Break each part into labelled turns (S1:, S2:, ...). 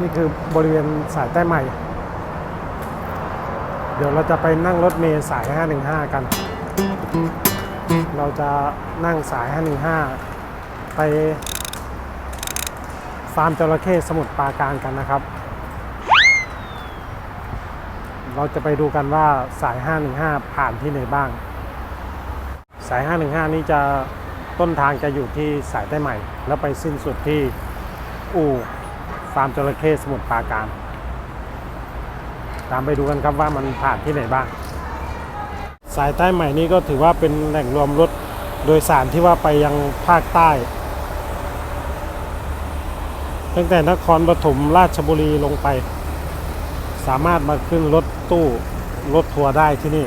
S1: นี่คือบริเวณสายใต้ใหม่ เดี๋ยวเราจะไปนั่งรถเมล์สาย 515 กัน เราจะนั่งสาย 515 ไปฟาร์มจระเข้สมุทรปราการกันนะครับ เราจะไปดูกันว่าสาย 515 ผ่านที่ไหนบ้าง สาย 515 นี้จะต้นทางจะอยู่ที่สายใต้ใหม่ แล้วไปสิ้นสุดที่อู่ ฟาร์มจระเข้สมุทรปราการ ตามไปดูกันครับว่ามันผ่านที่ไหนบ้าง สายใต้ใหม่นี้ก็ถือว่าเป็นแหล่งรวมรถโดยสารที่ว่าไปยังภาคใต้ ตั้งแต่นครปฐมราชบุรีลงไป สามารถมาขึ้นรถตู้รถทัวร์ได้ที่นี่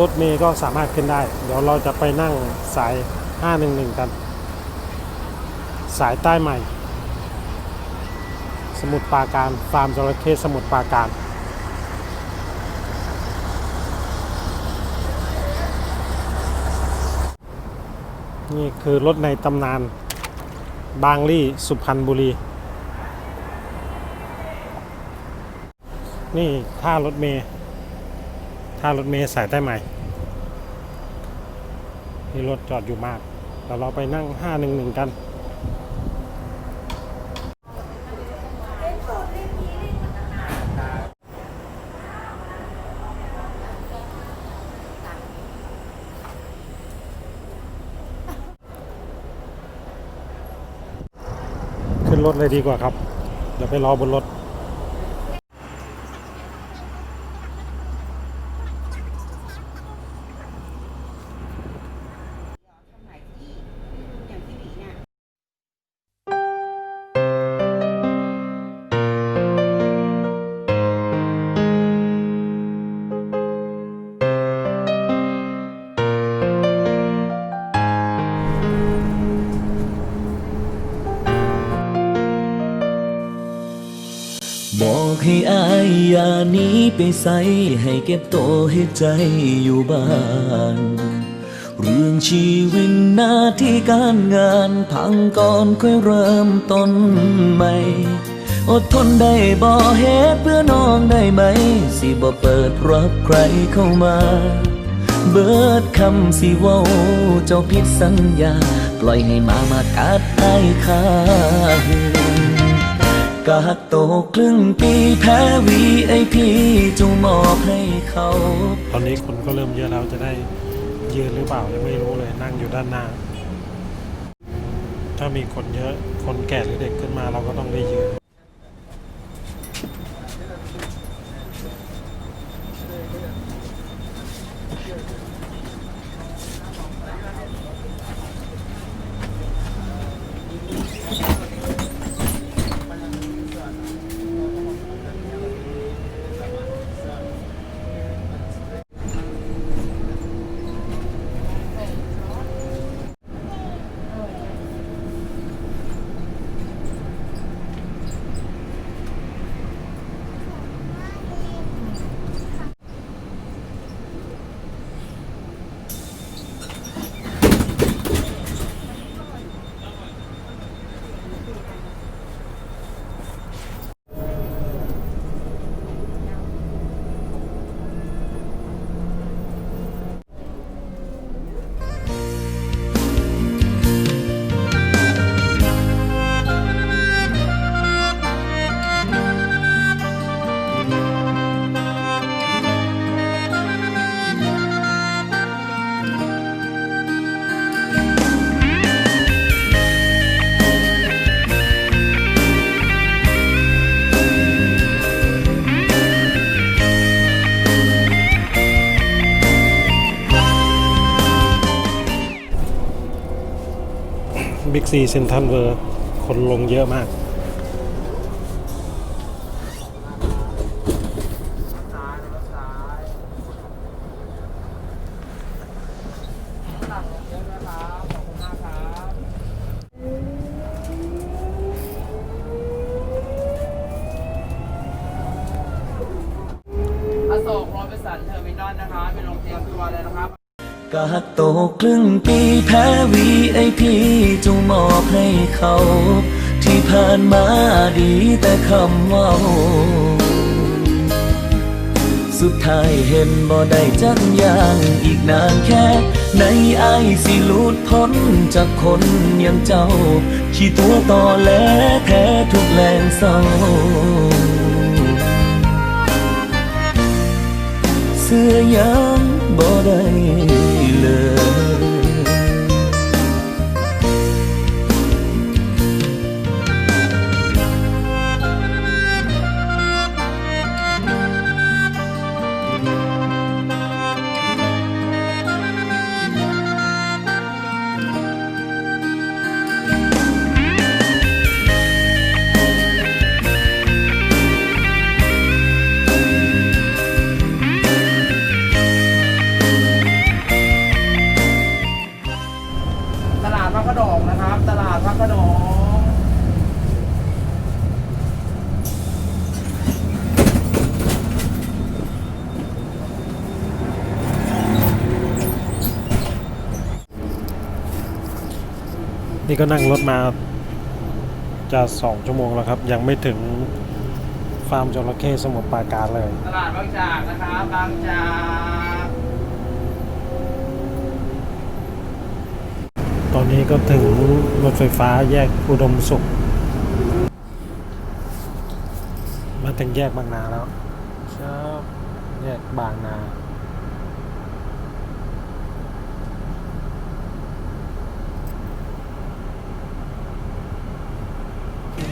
S1: รถเมย์ก็สามารถขึ้นได้ เดี๋ยวเราจะไปนั่งสาย 511 กัน สายใต้ใหม่ สมุทรปราการฟาร์มจระเข้สมุทรปราการนี่คือรถในตำนาน บางลี่สุพรรณบุรี นี่ท่ารถเมย์ท่ารถเมย์สายใต้ใหม่นี่รถจอดอยู่มากเดี๋ยวเราไปนั่ง 511 กัน รถเลยดีกว่าครับ เดี๋ยวไปรอบนรถ
S2: อย่า
S3: หนีไปใส่ให้เก็บโตวให้ใจอยู่บ้าน เรื่องชีวิตหน้าที่การงานพังก่อนค่อยเริ่มต้นใหม่ อดทนได้บ่เหตุเพื่อน้องได้ไหม สิบ่เปิดรับใครเข้ามา เบิดคำสิว้าเจ้าผิดสัญญา ปล่อยให้มามากัดได้ค่า กาดโตครึ่งปีแพ้วีไอพีจงมอบให้เขา
S1: ตอนนี้คนก็เริ่มเยอะแล้วจะได้ยืนหรือเปล่ายังไม่รู้เลยนั่งอยู่ด้านหน้า ถ้ามีคนเยอะคนแก่หรือเด็กขึ้นมาเราก็ต้องได้ยืน กซีเซนทันเวอร์คนลงเยอะมาก
S4: อโศกโรบินสันเทอร์มินอลนะคะ เป็นโรงเตรียมตัวเลยนะครับ
S3: กาโตครึ่งปีแพ้ VIP จงมอบให้เขา ที่ผ่านมาดีแต่คำว่าสุดท้ายเห็นบ่ได้จักอย่างอีกนานแค่ ในไอสิลุดพ้นจากคนอย่างเจ้า ขี้ตัวต่อแลแท้ทุกแรงเศร้าเสื้อยังบ่ได้
S1: นี่ก็นั่งรถมาจะสองชั่วโมงแล้วครับ ยังไม่ถึงฟาร์มจระเข้สมุทรปราการเลย
S2: ตลาดบางจากนะครับบางจาก
S1: ตอนนี้ก็ถึงรถไฟฟ้าแยกอุดมสุข มาถึงแยกบางนาแล้วครับแยกบางนา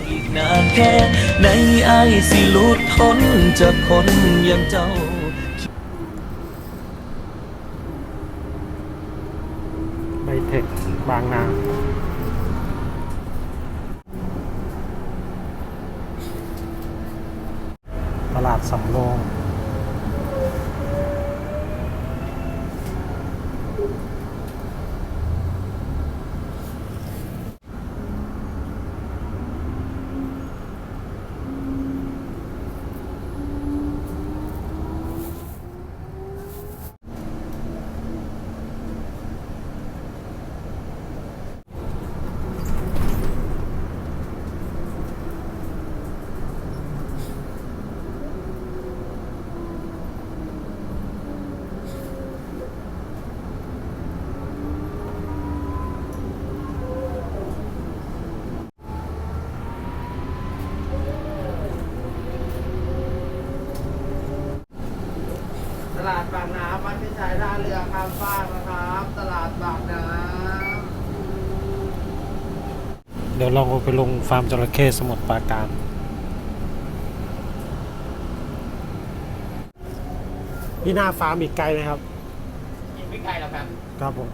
S3: อีก นานแค่ในไอายสิหลุดพ้นจากคนอย่างเจ้า
S1: ไบเทคบางนา ตลาดสำโรง
S2: ต ลาดบางนาวัดพิชัยท่าเรือข้ามฟากนะครับ ตลาดบางนา
S1: เดี๋ยวลองไปลงฟาร์มจระเข้สมุทรปราการพี่หน้าฟาร์มอีกไกลไหมครับ
S2: อีกไม่ไกลหรอกครับ
S1: ครับผม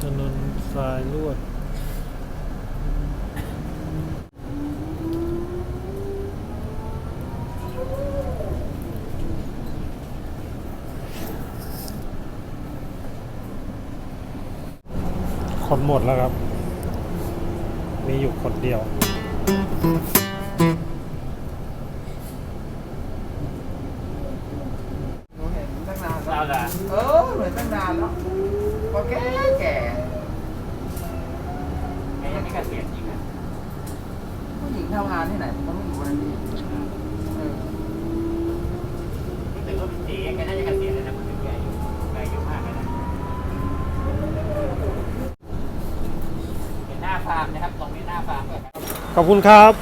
S1: ถนนสายลวด คนหมดแล้วครับ มีอยู่คนเดียว
S2: หนูเห็นตั้งนานแล้วเออเหมือนตั้งนานแล้วก็แก่แก่ยังไม่เกษียณจริงอะผู้หญิงทำงานที่ไหนผมก็ไม่รู้นะพี่เออ
S4: รู้สึกว่าเป็นตีแกน่าจะเกษียณแล้วนะพูดถึงแกอายุแกอายุมากแล้วนะเป็นหน้าฟาร์มนะครับ ตรงนี้ หน้าฟาร์มด้วยครับ
S1: ขอบคุณครับ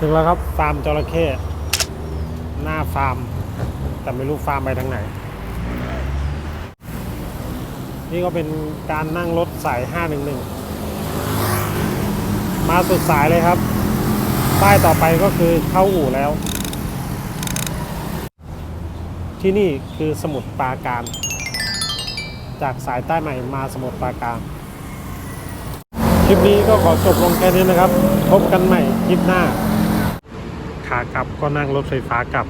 S1: ถึงแล้วครับ ฟาร์มจระเข้หน้าฟาร์ม แต่ไม่รู้ฟาร์มไปทางไหน นี่ก็เป็นการนั่งรถสาย 511 มาสุดสายเลยครับ ป้ายต่อไปก็คือเข้าอู่แล้ว ที่นี่คือสมุทรปราการ จากสายใต้ใหม่มาสมุทรปราการ คลิปนี้ก็ขอจบลงแค่นี้นะครับ พบกันใหม่คลิปหน้า ขากลับก็นั่งรถไฟฟ้ากลับ